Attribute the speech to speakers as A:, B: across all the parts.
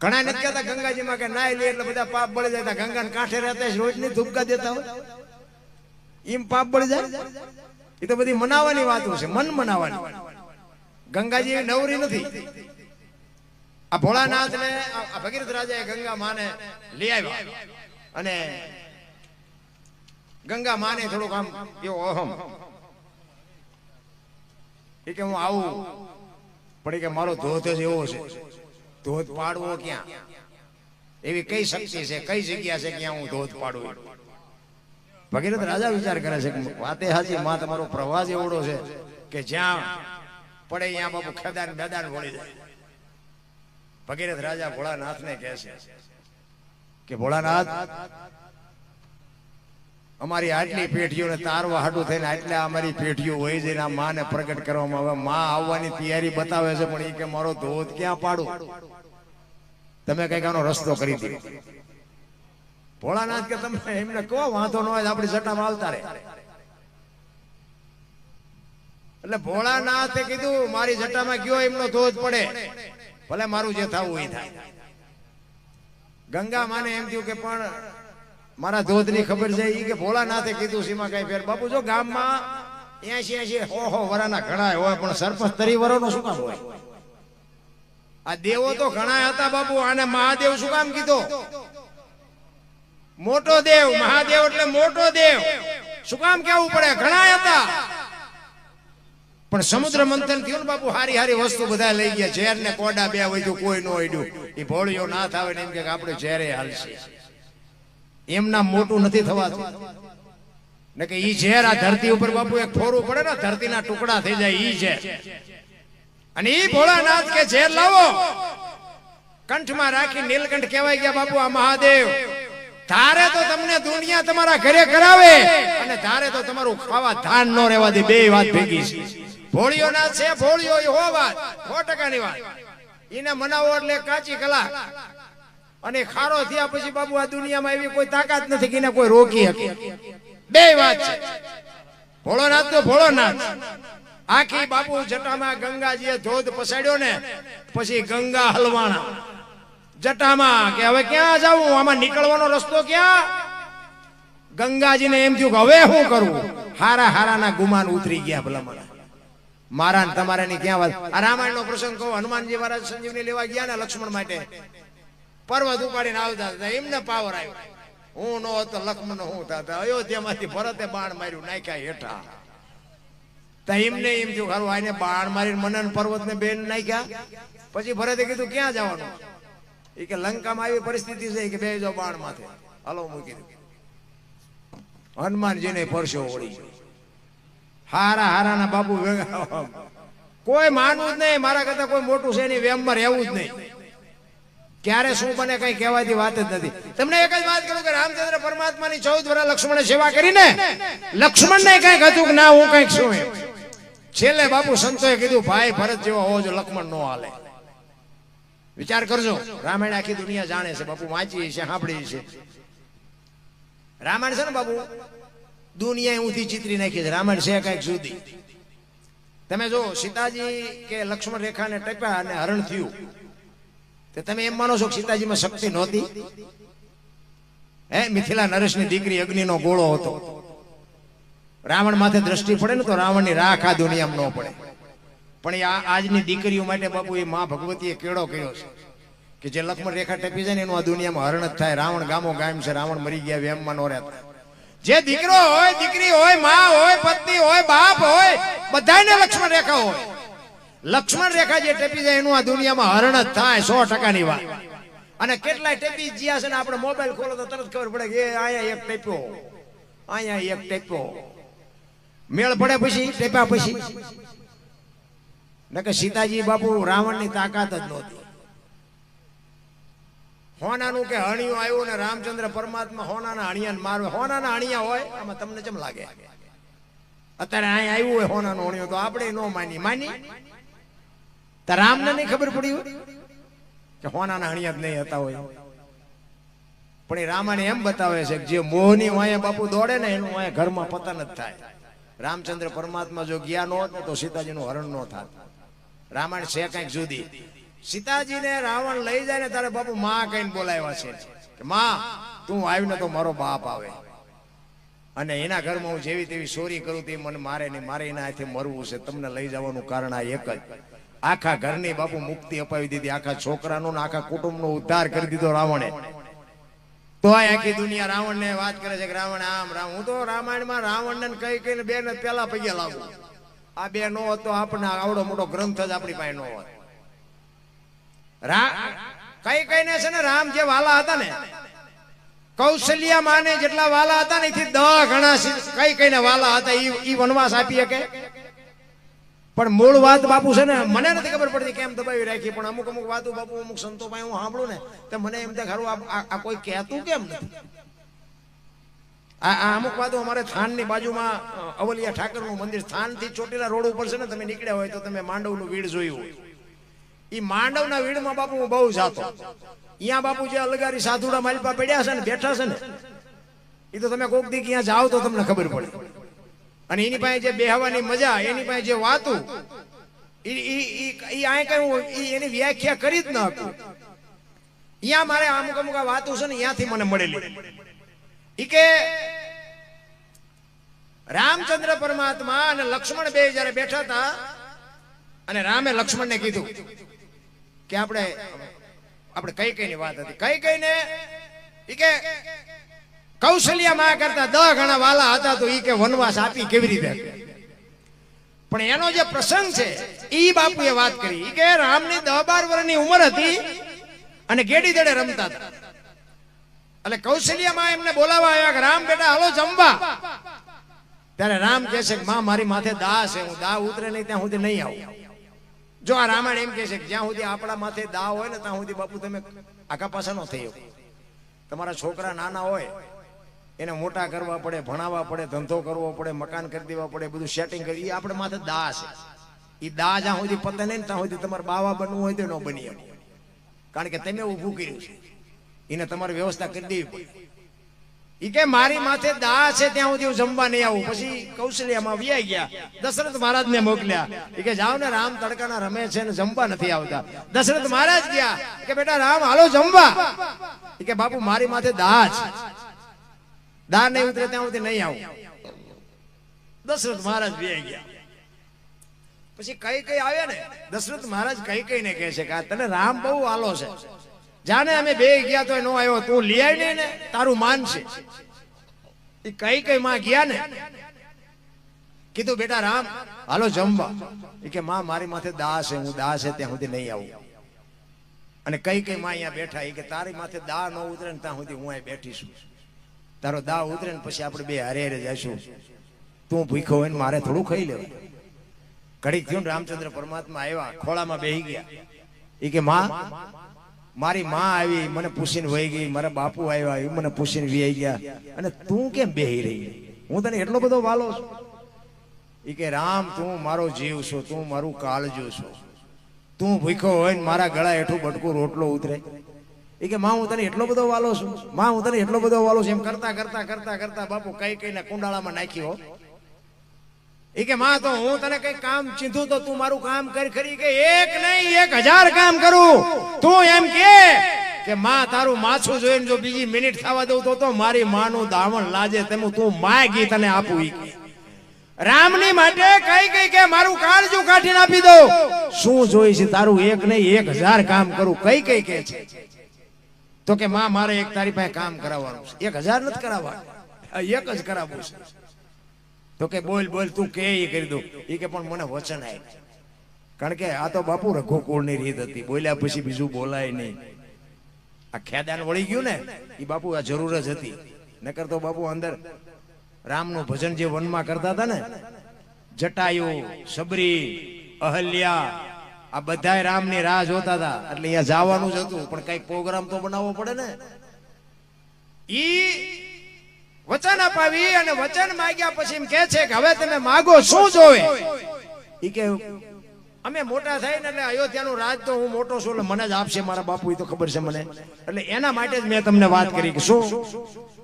A: ઘણા નથી કહેતા ગંગાજીમાં કે નાય લે એટલે બધા પાપ બળી જાય. ગંગા કાંઠે રહેતા રોજની ધૂપકા દેતા હોય. એમ પાપ બળી જાય. એ તો બધી મનાવાની વાતો છે, મન મનાવાની. ગંગાજી નવરી નથી. આ ભોળાનાથ ને આ ભગીરથ રાજાએ ગંગા માને લઈ આવ્યા. અને ગંગા માને થોડુંક આમ એવો અહમ. એ કે હું આવું. પણ કે મારો ધોધ એવો છે. ધોધ પાડવો ક્યાં? એવી કઈ શક્તિ છે? કઈ જગ્યા છે ક્યાં હું ધોધ પાડું? ભગીરથ રાજા વિચાર કરે છે વાતે હાજી માં તમારો પ્રવાસ એવડો છે કે જ્યાં પડે ત્યાં બાપુ ખેદાન બેદાન વળી જાય. ભગીરથ રાજા ભોળાનાથને કહે છે કે ભોળાનાથ અમારી આટલી પેઢીઓને તારવા હાડું થઈને આટલા અમારી પેઢીઓ હોય છે ને આ માને પ્રગટ કરવામાં આવે. માં આવવાની તૈયારી બતાવે છે પણ એ કે મારો ધોધ ક્યાં પાડું? તમે કંઈક આનો રસ્તો કરી દીધો ભોળાનાથ કે તમે એમને કહો વાંધો ન હોય આપણી સટ્ટામાં આવતા રહે. એટલે ભોળાનાથે કીધું મારી જટામાં ગયો એમનો ધોધ પડે. ભલે મારું જે થવું એ થાય. ગંગા માને એમ થયું કે પણ મારા ધોધની ખબર છે એ કે ભોળાનાથે કીધું સીમા કઈ ફેર. બાપુ, જો ગામમાં એસી એસી હો હો વરાના ઘણા હોય, પણ સરપંચ તરી વરોનો શું કામ હોય? આ દેવો તો ઘણા હતા, બાપુ, આને મહાદેવ શું કામ કીધો? મોટો દેવ, મહાદેવ એટલે મોટો દેવ. શું કામ કેવું પડે? ઘણા હતા. પણ સમુદ્ર મંથન થયું ને, બાપુ, હારી હારી વસ્તુ બધા લઈ ગયા. ઝેર ને કોડા બે હોય કોઈ નો હોય એ ભોળિયો ના થાય ને એમ કે આપણે ઝેરે હાલશે. એમના મોટું નથી થવાતું. ને કે ઈ ઝેર આ ધરતી ઉપર બાપુ એક ફોરું પડે ને, ધરતીના ટુકડા થઈ જાય ઈ ઝેર. અને ઈ ભોળાનાથ કે ઝેર લાવો. કંઠમાં રાખી નીલકંઠ કહેવાય ગયા, બાપુ, આ મહાદેવ, ધારે તો તમને દુનિયા તમારા ઘરે કરાવે, અને ધારે તો તમારું ખાવા ધાન નો રહેવા દે. બે વાત ભેગી છે. ભોળીઓ ના છે, ભોળીઓ હો વાત સો ટકાની વાત. એને મનાવો એટલે કાચી કલાક. અને ખારો થયા પછી બાબુ આ દુનિયામાં એવી કોઈ તાકાત નથી કે એને કોઈ રોકી શકે. બે વાત છે. ભોળોનાથ તો ભોળોનાથ. આખી બાપુ જટામાં ગંગાજીએ ધોધ પસાડ્યો ને પછી ગંગા હલવાણા. જટામાં કે હવે ક્યાં જાવું? આમાં નીકળવાનો રસ્તો ક્યાં? ગંગાજીને એમ થયું કે હવે શું કરવું હારા હારાના ગુમાન ઉતરી ગયા ભલા મને મારા તમારે તમારા ની ક્યાં વાત? આ રામાયણ નો પ્રસંગ કહો હનુમાનજી મહારાજ સંજીવની લેવા ગયા ને લક્ષ્મણ માટે. પર્વત ઉપાડીને આવતા હતા, એમને પાવર આવ્યો. હું નો હતો લક્ષ્મણ હું થતા. અયોધ્યામાંથી ભરતે બાણ માર્યું, નાખ્યા હેઠા. એમને એમ થયું ખરું આને બાણ મારીને મનન પર્વત ને બેન નાખ્યા. પછી ભરતે કીધું, ક્યાં જવાનું? એ કે લંકામાં આવી પરિસ્થિતિ છે કે બે જો બાણ માથે હલો મૂકી દીધું હનુમાનજીને પરસો ઓળી. હારા હારાના બાપુ કોઈ માનવું જ નહીં, મારા કરતા કોઈ મોટું છે નહીં વેમમાં રહેવું જ નહીં. ક્યારે શું બને કઈ કહેવાતી વાત જ નથી. તમને એક જ વાત કરું કે રામચંદ્ર પરમાત્માની ચૌદ વર્ષ લક્ષ્મણે સેવા કરીને લક્ષ્મણ ને કંઈક હતું કે ના, હું કંઈક એમ. છેલ્લે બાપુ સંતોએ કીધું, ભાઈ, ભરત જેવો હોવો જો લક્ષ્મણ નો હાલે. વિચાર કરજો, રામાયણ આખી દુનિયા જાણે છે. બાપુ વાંચી છે સાંભળી છે રામાયણ છે ને બાપુ? દુનિયા ઊંધી ચિતરી નાખી છે. રામાયણ છે કંઈક સુધી તમે જો સીતાજી કે લક્ષ્મણ રેખાને ટપ્યા અને હરણ થયું. તો તમે એમ માનો છો સીતાજીમાં શક્તિ નહોતી? હે, મિથિલા નરેશની દીકરી અગ્નિનો ગોળો હતો. રાવણ માથે દ્રષ્ટિ પડે ને તો રાવણની રાખ આ દુનિયામાં ન પડે. પણ એ આજની દીકરીઓ માટે બાપુ એ માં ભગવતીએ કેળો કર્યો છે કે જે લક્ષ્મણ રેખા ટપી જાય ને એનું આ દુનિયામાં હરણ જ થાય. રાવણ ગામો ગામ છે, રાવણ મરી ગયા વેમમાં નો રહેતા. જે દીકરો હોય, દીકરી હોય, માં હોય, પત્ની હોય, બાપ હોય બધાને લક્ષ્મણ રેખા હોય. લક્ષ્મણ રેખા જે ટેપી જાય એનું આ દુનિયામાં હરણ જ થાય સો ટકાની વાત. અને કેટલાય ટેપી જ્યાં છે ને આપણે મોબાઈલ ખોલો તો તરત ખબર પડે કે અહીંયા એક ટેપ્યો. અહીંયા એક ટેપ્યો. મેળ પડે પછી, ટેપ્યા પછી. ને કે સીતાજી બાપુ રાવણની તાકાત જ નહોતી. હોનાનું કે હણિયું આવ્યું ને રામચંદ્ર પરમાત્મા હોનાના હણિયાને મારવે. હોનાના હણિયા હોય, આમાં તમને કેમ લાગે? અત્યારે અહીંયા આવ્યું હોય હોનાનું હણિયું, તો આપણે ન માની માની તો રામને નહીં ખબર પડી હોય? કે હોનાના હણિયા જ નહીં હતા હોય. પણ એ રામાને એમ બતાવે છે જે મોહની વાયા બાપુ દોડે ને એનું વાયા ઘરમાં પતન જ થાય. રામચંદ્ર પરમાત્મા જો ગયા ન તો સીતાજીનું હરણ ન થાત. રામાયણ છે કંઈક જુદી. સીતાજીને રાવણ લઈ જાય ને તારે બાપુ માં કહીને બોલાવ્યા છે કે, માં, તું આવીને તો મારો બાપ આવે. અને એના ઘરમાં હું જેવી તેવી ચોરી કરું તે મને મારે નહીં. મારે એના હાથે મરવું છે. તમને લઈ જવાનું કારણ આ એક જ. આખા ઘરની બાપુ મુક્તિ અપાવી દીધી, આખા છોકરાનો ને આખા કુટુંબનો ઉદ્ધાર કરી દીધો રાવણે. તો આખી દુનિયા રાવણને વાત કરે છે કે રાવણ, આમ રામ. હું તો રામાયણમાં રાવણ ને કઈ કઈ બે ને પેલા પૈયા લાવું. આ બે નો હતો આપણને આવડો મોટો ગ્રંથ જ આપણી પાસે નો હોત રા કઈ ને છે ને રામ જે વાલા હતા ને, કૌશલ્યા માને જેટલા વાલા હતા ને એથી દહ ઘણા કઈ કઈ ને વાલા હતા એ વનવાસ આપી શકે? પણ મૂળ વાત બાપુ છે ને, મને નથી ખબર પડતી કેમ દબાવી રાખી, પણ અમુક અમુક વાતો બાપુ, અમુક સંતો પાસે હું સાંભળું ને, તો મને એમ થાય ખરું, આ- કોઈ કહેતું કેમ નથી? આ અમુક વાતો અમારે થાનની બાજુમાં અવલિયા ઠાકરનું મંદિર, થાનથી ચોટીલા રોડ ઉપર છે ને, તમે નીકળ્યા હોય તો તમે માંડવનું વીડ જોયું હોય. એ માંડવના વીડમાં બાપુ હું બહુ જાતો. અહીંયા બાપુ જે અલગારી સાધુડા માલપા પડ્યા છે ને, બેઠા છે ને એ તો તમે કોક દી ક્યાં જાઓ તો તમને ખબર પડે. અને એની પાસે જે બેહવાની મજા, એની પાસે જે વાતું એની વ્યાખ્યા કરી જ ન અહીંયા મારે અમુક અમુક આ વાતું છે ને અહીંયાથી મને મળેલી. ઈ કે રામચંદ્ર પરમાત્મા અને લક્ષ્મણ બે જયારે બેઠા હતા, અને રામે લક્ષ્મણને કીધું કે આપણે આપણે કઈ કઈ ની વાત હતી? કઈ કઈ ને ઈ કે કૌશલ્યમાં કરતા દહ ગણા વાલા હતા તો એ કે વનવાસ આપી કેવી રીતે? પણ એનો જે પ્રસંગ છે એ બાપુએ વાત કરી. કે રામની દહ બાર વર્ષની ઉંમર હતી અને ગેડી દડે રમતા હતા. એટલે કૌશલ્યમાં એમને બોલાવવા આવ્યા કે, રામ બેટા, હાલો જમવા. ત્યારે રામ કહે છે કે, માં, મારી માથે દા છે. હું દા ઉતરે નહીં, ત્યાં સુધી નહીં આવું. જો આ રામાયણ એમ કહે છે કે, જ્યાં સુધી આપણા માથે દા હોય ને, ત્યાં સુધી બાપુ તમે આખા પાછા નો થઈ તમારા છોકરા નાના હોય એને મોટા કરવા પડે, ભણાવવા પડે, ધંધો કરવો પડે, મકાન કરી દેવા પડે, બધું સેટિંગ કરી. એ આપણે માથે દા છે. એ દા જ્યાં સુધી પતે નહીં ત્યાં સુધી તમારે બાવા બનવું હોય તો ન બની કારણ કે તમે ઊભું કર્યું છે. એને તમારે વ્યવસ્થા કરી દેવી પડે. એ કે મારી માથે દા છે ત્યાં સુધી હું જમવા નહીં આવું. પછી કૌશલ્યામાં વ્યાઈ ગયા. દશરથ મહારાજ ને મોકલ્યા. એ કે જાઓ ને રામ તડકાના રમે છે ને જમવા નથી આવતા. દશરથ મહારાજ ગયા. કે બેટા રામ, હાલો જમવા. ઈ કે બાપુ, મારી માથે દા છે. દા નહીં ઉતરે ત્યાં સુધી નહીં આવું. દશરથ મહારાજ બે ગયા. પછી કઈ કઈ આવ્યા ને, દશરથ મહારાજ કઈ કઈ ને કહે છે કે તને રામ બહુ આલો છે. જાને અમે બે ગયા તો નો આવ્યો, તું લઈ આવી ને તારું માન છે. એ કઈ કઈ માં ગયા ને, કીધું, બેટા રામ, હાલો જમવા. એ કે, માં, મારી માથે દા છે, હું દા છે, ત્યાં સુધી નહીં આવું. અને કઈ કઈ માં અહીંયા બેઠા એ કે, તારી માથે દા ન ઉતરે ને ત્યાં સુધી હું અહીં બેઠી તારો દાવ ઉતરે ને પછી આપણે બે હારે હારે જઈશું તું ભૂખો હોય ને મારે થોડું ખાઈ લેવાય ઘડીક થયું રામચંદ્ર પરમાત્મા આવ્યા, ખોળામાં બેહી ગયા. એ કે, માં, મારી માં આવી, મને પૂછીને વહી ગઈ, મારા બાપુ આવ્યા એ મને પૂછીને વહી ગયા. અને તું કેમ બેહી રહી? હું તને એટલો બધો વાલો છું. એ કે, રામ, તું મારો જીવ છો, તું મારું કાળજું છો. તું ભૂખ્યો હોય ને મારા ગળા હેઠું બટકું રોટલો ઉતરે. કે માં હું તને એટલો બધો વાલો છું. માં હું તને એટલો બધો વાલો છું. એમ કરતા કરતા કરતા કરતા બાપુ કઈ કઈ કુંડાળામાં નાખ્યો એ કે, માં, તો હું તને કઈ કામ ચીંધું તો તું મારું કામ કરી ખરી કે એક નહીં, એક હજાર કામ કરું. તું એમ કે કે, માં, તારું માછું જોઈને જો બીજી મિનિટ થવા દઉં તો તો મારી માનું દામણ લાજે તેમ તું માગી તને આપું. ઈ કે, રામની માટે કઈ કઈ કે મારું કાળજું કાઢીને આપી દો શું જોઈ છે તારું? એક નહીં, એક હજાર કામ કરું. કઈ કઈ કે છે? તો કે માં, મારે એક તારી પાસે કામ કરાવવાનું છે. એક હજાર નથી કરાવવાનું. એક જ કરાવવું છે. તો કે બોલ બોલ, તું કે એ કરી દઉં. એ કે પણ મને વચન આય કારણ કે આ તો બાપુ રઘુકુળની રીત હતી. બોલ્યા પછી બીજું બોલાય નહીં. આ ખેદાન વળી ગયું ને એ બાપુ આ જરૂર જ હતી. નકર તો બાપુ અંદર રામનું ભજન જે વનમાં કરતા હતા ને, જટાયુ, સબરી, અહલ્યા આ બધાય રામની રાહ જોતા હતા. એટલે અહીંયા જવાનું જ હતું, પણ કંઈક પ્રોગ્રામ તો બનાવવો પડે ને. ઈ વચન અપાવી અને વચન માંગ્યા પછી એમ કે છે કે હવે તમે માગો, શું જોવે? ઈ કે, અમે મોટા થઈને એટલે અયોધ્યાનું રાજ તો હું મોટો છું, એટલે મને જ આપશે મારા બાપુ એ તો ખબર છે મને. એટલે એના માટે જ મેં તમને વાત કરી કે શું?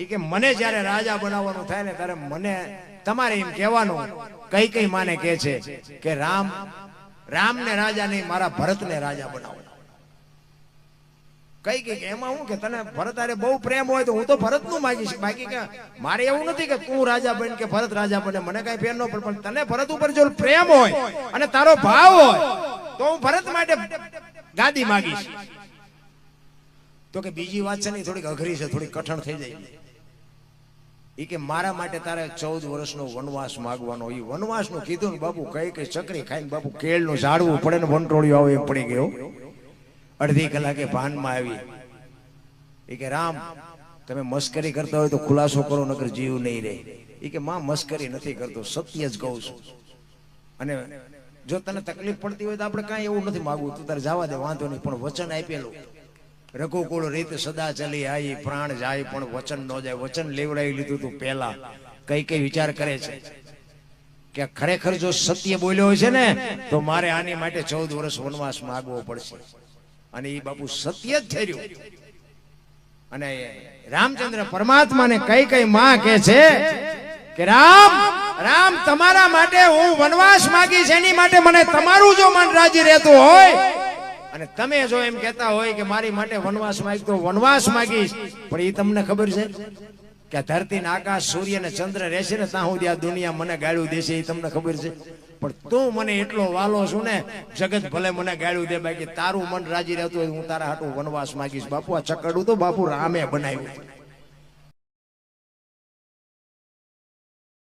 A: ઈ કે મને જ્યારે રાજા બનાવવાનું થાય ને, ત્યારે મને તમારે એમ કહેવાનું કઈ કઈ માને કે છે કે રામ રામને રાજા નહીં, મારા ભરતને રાજા બનાવો. કઈ કઈ એમાં હું કે તને ભરત આરે બહુ પ્રેમ હોય તો હું તો ભરતનું માગીશ. બાકી કે મારે એવું નથી કે તું રાજા બન કે ભરત રાજા બને. મને કઈ ફેર ન પડે, પણ તને ભરત ઉપર જો પ્રેમ હોય અને તારો ભાવ હોય, તો હું ભરત માટે ગાદી માગીશ. તો કે બીજી વાત છે ને થોડીક અઘરી છે, થોડીક કઠણ થઈ જાય. ઈ કે મારા માટે તારે ચૌદ વર્ષનો વનવાસ માગવાનો. એ વનવાસનું કીધું ને બાપુ કઈ કઈ ચકરી ખાઈને બાપુ કેળનું ઝાડવું પડે ને વંટોળિયું આવે એમ પડી ગયો. અડધી કલાકે ભાનમાં આવી. એ કે, રામ, તમે મસ્કરી કરતા હોય તો ખુલાસો કરો, નકર જીવ નહીં રહે. એ કે, માં, મસ્કરી નથી કરતો, સત્ય જ કહું છું. અને જો તને તકલીફ પડતી હોય તો આપણે કાંઈ એવું નથી માગવું. તું તારે જવા દે, વાંધો નહીં, પણ વચન આપેલું. રઘુકુળ રીત સદા ચલી આઈ, પ્રાણ જાય, પણ વચન ન જાય. વચન લેવડાવી લીધું તું પહેલા. કઈ કઈ વિચાર કરે છે? કે ખરેખર જો સત્ય બોલ્યો હોય છે ને, તો મારે આની માટે ચૌદ વર્ષ વનવાસ માગવો પડશે. અને એ બાપુ સત્ય જ થયું અને રામચંદ્ર પરમાત્માને કઈ કઈ માં કે છે કે, રામ રામ, તમારા માટે હું વનવાસ માગીશ. એની માટે મને તમારું જો મન રાજી રહેતું હોય અને તમે જો એમ કહેતા હોય કે મારી માટે વનવાસ માંગ, તો વનવાસ માગીશ. પણ એ તમને ખબર છે કે ધરતી આકાશ, સૂર્ય ને ચંદ્ર રહેશે ને ત્યાં સુધી આ દુનિયા મને ગાળ્યું દેશે એ તમને ખબર છે. પણ તું મને એટલો વાલો છું ને, જગત ભલે મને ગાળ્યું દે બાકી તારું મન રાજી રહેતું હોય હું તારા હાટું વનવાસ માંગીશ. બાપુ, આ ચકડું તો બાપુ રામે બનાવ્યું.